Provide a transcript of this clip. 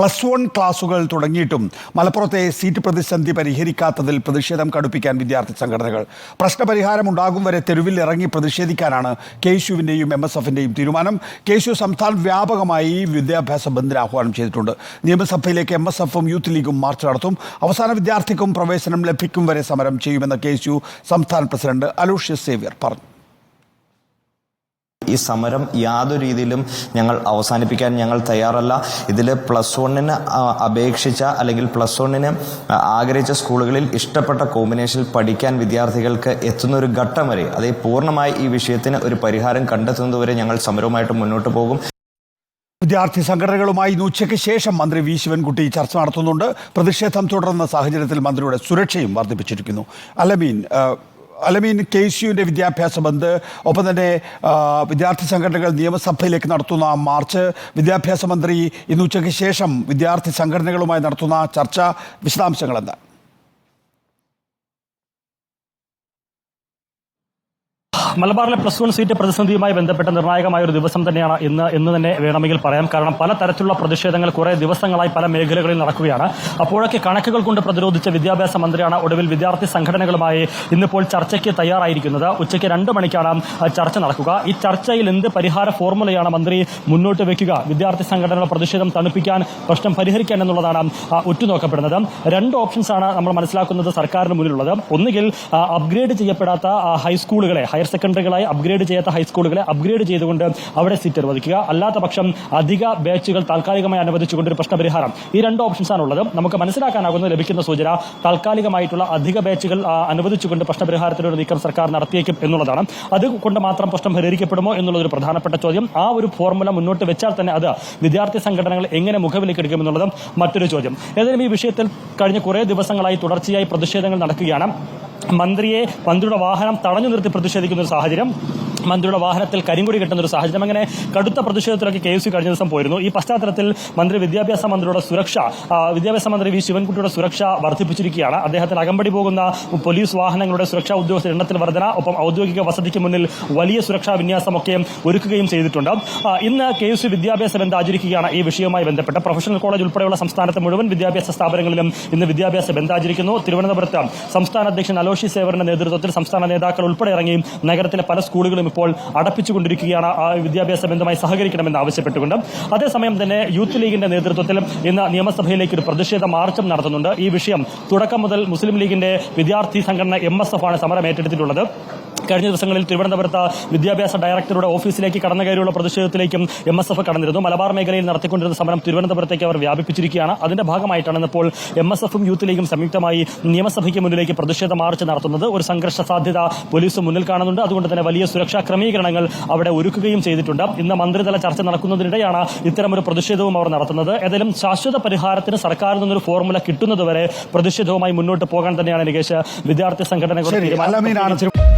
Plus one ക്ലാസുകൾ തുടങ്ങിയിട്ടും മലപ്പുറത്തെ seat പ്രതിസന്ധി പരിഹരിക്കാത്തതിൽ പ്രതിഷേധം കടുപ്പിക്കാൻ വിദ്യാർത്ഥി സംഘടനകൾ. പ്രശ്നപരിഹാരം ഉണ്ടാകും വരെ തെരുവിൽ ഇറങ്ങി പ്രതിഷേധിക്കാനാണ് കെ യുവിന്റെയും എം എസ് എഫിന്റെയും തീരുമാനം. കെ യു സംസ്ഥാന വ്യാപകമായി വിദ്യാഭ്യാസ ബന്ദിന് ആഹ്വാനം ചെയ്തിട്ടുണ്ട്. നിയമസഭയിലേക്ക് എം എസ് എഫും യൂത്ത് ലീഗും മാർച്ച് നടത്തും. അവസാന വിദ്യാർത്ഥിക്കും പ്രവേശനം ലഭിക്കും വരെ സമരം ചെയ്യുമെന്ന് കെ സംസ്ഥാന പ്രസിഡന്റ് അലൂഷ്യസ് സേവ്യർ പറഞ്ഞു. ഈ സമരം യാതൊരു രീതിയിലും ഞങ്ങൾ അവസാനിപ്പിക്കാൻ ഞങ്ങൾ തയ്യാറല്ല. ഇതിൽ പ്ലസ് വണ്ണിന് അപേക്ഷിച്ച അല്ലെങ്കിൽ പ്ലസ് വണ്ണിന് ആഗ്രഹിച്ച സ്കൂളുകളിൽ ഇഷ്ടപ്പെട്ട കോമ്പിനേഷനിൽ പഠിക്കാൻ വിദ്യാർത്ഥികൾക്ക് എത്തുന്ന ഒരു ഘട്ടം വരെ അതേ പൂർണമായി ഈ വിഷയത്തിന് ഒരു പരിഹാരം കണ്ടെത്തുന്നതുവരെ ഞങ്ങൾ സമരവുമായിട്ട് മുന്നോട്ട് പോകും. വിദ്യാർത്ഥി സംഘടനകളുമായി ഇന്ന് ഉച്ചയ്ക്ക് ശേഷം മന്ത്രി വി. ശിവൻകുട്ടി ചർച്ച നടത്തുന്നുണ്ട്. പ്രതിഷേധം തുടർന്ന സാഹചര്യത്തിൽ മന്ത്രിയുടെ സുരക്ഷയും വർദ്ധിപ്പിച്ചിരിക്കുന്നു. അലമീൻ അലമീൻ കെ സിയുവിന്റെ വിദ്യാഭ്യാസ ബന്ദ് ഒപ്പം തന്നെ വിദ്യാർത്ഥി സംഘടനകൾ നിയമസഭയിലേക്ക് നടത്തുന്ന മാർച്ച് വിദ്യാഭ്യാസ മന്ത്രി ഇന്ന് ഉച്ചയ്ക്ക് ശേഷം വിദ്യാർത്ഥി സംഘടനകളുമായി നടത്തുന്ന ചർച്ച വിശദാംശങ്ങൾ മലബാറിലെ പ്ലസ് വൺ സീറ്റ് പ്രതിസന്ധിയുമായി ബന്ധപ്പെട്ട നിർണായകമായ ഒരു ദിവസം തന്നെയാണ് ഇന്ന് എന്ന് തന്നെ വേണമെങ്കിൽ പറയാം. കാരണം പല തരത്തിലുള്ള പ്രതിഷേധങ്ങൾ കുറെ ദിവസങ്ങളായി പല മേഖലകളിൽ നടക്കുകയാണ്. അപ്പോഴൊക്കെ കണക്കുകൾ കൊണ്ട് പ്രതിരോധിച്ച വിദ്യാഭ്യാസ മന്ത്രിയാണ് ഒടുവിൽ വിദ്യാർത്ഥി സംഘടനകളുമായി ഇന്നിപ്പോൾ ചർച്ചയ്ക്ക് തയ്യാറായിരിക്കുന്നത്. ഉച്ചയ്ക്ക് രണ്ട് മണിക്കാണ് ചർച്ച നടക്കുക. ഈ ചർച്ചയിൽ എന്ത് പരിഹാര ഫോർമുലയാണ് മന്ത്രി മുന്നോട്ട് വെക്കുക? വിദ്യാർത്ഥി സംഘടനകളുടെ പ്രതിഷേധം തണുപ്പിക്കാൻ പ്രശ്നം പരിഹരിക്കാൻ എന്നുള്ളതാണ് ഉറ്റുനോക്കപ്പെടുന്നത്. രണ്ട് ഓപ്ഷൻസ് ആണ് നമ്മൾ മനസ്സിലാക്കുന്നത് സർക്കാരിന് മുന്നിലുള്ളത്. ഒന്നുകിൽ അപ്ഗ്രേഡ് ചെയ്യപ്പെടാത്ത ഹൈസ്കൂളുകളെ ഹയർ സെക്കൻഡറികളായി അപ്ഗ്രേഡ് ചെയ്യാത്ത ഹൈസ്കൂളുകളെ അപ്ഗ്രേഡ് ചെയ്തുകൊണ്ട് അവിടെ സീറ്റ് അനുവദിക്കുക. അല്ലാത്ത പക്ഷം അധിക ബാച്ചുകൾ താൽക്കാലികമായി അനുവദിച്ചുകൊണ്ട് ഒരു പ്രശ്നപരിഹാരം. ഈ രണ്ട് ഓപ്ഷൻസ് ആണുള്ളത്. നമുക്ക് മനസ്സിലാക്കാനാകുന്ന ലഭിക്കുന്ന സൂചന താൽക്കാലികമായിട്ടുള്ള അധിക ബാച്ചുകൾ അനുവദിച്ചുകൊണ്ട് പ്രശ്നപരിഹാരത്തിനൊരു നീക്കം സർക്കാർ നടത്തിയേക്കും എന്നുള്ളതാണ്. അതുകൊണ്ട് മാത്രം പ്രശ്നം പരിഹരിക്കപ്പെടുമോ എന്നുള്ളതൊരു പ്രധാനപ്പെട്ട ചോദ്യം. ആ ഒരു ഫോർമുല മുന്നോട്ട് വെച്ചാൽ തന്നെ അത് വിദ്യാർത്ഥി സംഘടനകൾ എങ്ങനെ മുഖവിലേക്ക് എടുക്കുമെന്നുള്ളതും മറ്റൊരു ചോദ്യം. ഏതായാലും ഈ വിഷയത്തിൽ കഴിഞ്ഞ കുറേ ദിവസങ്ങളായി തുടർച്ചയായി പ്രതിഷേധങ്ങൾ നടക്കുകയാണ്. മന്ത്രിയെ മന്ത്രിയുടെ വാഹനം തടഞ്ഞു നിർത്തി പ്രതിഷേധിക്കുന്ന ഒരു സാഹചര്യം മന്ത്രിയുടെ വാഹനത്തിൽ കരിങ്കുടി കിട്ടുന്ന ഒരു സാഹചര്യം. അങ്ങനെ കടുത്ത പ്രതിഷേധത്തിലൊക്കെ കെ എസ് കഴിഞ്ഞ ദിവസം പോയിരുന്നു. ഈ പശ്ചാത്തലത്തിൽ മന്ത്രി വിദ്യാഭ്യാസ മന്ത്രിയുടെ സുരക്ഷ വിദ്യാഭ്യാസ മന്ത്രി വി ശിവൻകുട്ടിയുടെ സുരക്ഷ വർദ്ധിപ്പിച്ചിരിക്കുകയാണ്. അദ്ദേഹത്തിന് അകമ്പടി പോകുന്ന പോലീസ് വാഹനങ്ങളുടെ സുരക്ഷാ ഉദ്യോഗസ്ഥ എണ്ണത്തിൽ വർധന ഒപ്പം ഔദ്യോഗിക വസതിക്ക് മുന്നിൽ വലിയ സുരക്ഷാ വിന്യാസമൊക്കെ ഒരുക്കുകയും ചെയ്തിട്ടുണ്ട്. ഇന്ന് കെ എസ് വിദ്യാഭ്യാസ ബന്ധം ആചരിക്കുകയാണ് ഈ വിഷയവുമായി ബന്ധപ്പെട്ട്. പ്രൊഫഷണൽ കോളേജ് ഉൾപ്പെടെയുള്ള സംസ്ഥാനത്തെ മുഴുവൻ വിദ്യാഭ്യാസ സ്ഥാപനങ്ങളിലും ഇന്ന് വിദ്യാഭ്യാസ ബന്ധം ആചരിക്കുന്നു. തിരുവനന്തപുരത്ത് സംസ്ഥാന അധ്യക്ഷൻ അലോഷി സേവറിന്റെ നേതൃത്വത്തിൽ സംസ്ഥാന നേതാക്കൾ ഉൾപ്പെടെ ഇറങ്ങി നഗരത്തിലെ പല സ്കൂളുകളും ഇപ്പോൾ അടപ്പിച്ചുകൊണ്ടിരിക്കുകയാണ്. ആ വിദ്യാഭ്യാസ ബന്ധമായി സഹകരിക്കണമെന്ന് ആവശ്യപ്പെട്ടുകൊണ്ട്. അതേസമയം തന്നെ യൂത്ത് ലീഗിന്റെ നേതൃത്വത്തിൽ ഇന്ന് നിയമസഭയിലേക്ക് ഒരു പ്രതിഷേധ മാർച്ചും നടത്തുന്നുണ്ട്. ഈ വിഷയം തുടക്കം മുതൽ മുസ്ലിം ലീഗിന്റെ വിദ്യാർത്ഥി സംഘടന എം എസ് എഫ് ആണ് സമരം ഏറ്റെടുത്തിട്ടുള്ളത്. കഴിഞ്ഞ ദിവസങ്ങളിൽ തിരുവനന്തപുരത്ത് വിദ്യാഭ്യാസ ഡയറക്ടറുടെ ഓഫീസിലേക്ക് കടന്നു കയറിയുള്ള പ്രതിഷേധത്തിലേക്കും എം എസ് എഫ് കടന്നിരുന്നു. മലബാർ മേഖലയിൽ നടത്തിക്കൊണ്ടിരുന്ന സമരം തിരുവനന്തപുരത്തേക്ക് അവർ വ്യാപിപ്പിച്ചിരിക്കുകയാണ്. അതിന്റെ ഭാഗമായിട്ടാണ് ഇപ്പോൾ എം എസ് എഫും യൂത്ത് ലീഗും സംയുക്തമായി നിയമസഭയ്ക്ക് മുന്നിലേക്ക് പ്രതിഷേധ മാർച്ച് നടത്തുന്നത്. ഒരു സംഘർഷ സാധ്യത പോലീസ് മുന്നിൽ കാണുന്നുണ്ട്. അതുകൊണ്ട് തന്നെ വലിയ സുരക്ഷാ ക്രമീകരണങ്ങൾ അവിടെ ഒരുക്കുകയും ചെയ്തിട്ടുണ്ട്. ഇന്ന് മന്ത്രിതല ചർച്ച നടക്കുന്നതിനിടെയാണ് ഇത്തരമൊരു പ്രതിഷേധവും അവർ നടത്തുന്നത്. ഏതായാലും ശാശ്വത പരിഹാരത്തിന് സർക്കാരിൽ നിന്നൊരു ഫോർമുല കിട്ടുന്നതുവരെ പ്രതിഷേധവുമായി മുന്നോട്ട് പോകാൻ തന്നെയാണ് നികേഷ് വിദ്യാർത്ഥി സംഘടനകളുടെ തീരുമാനം.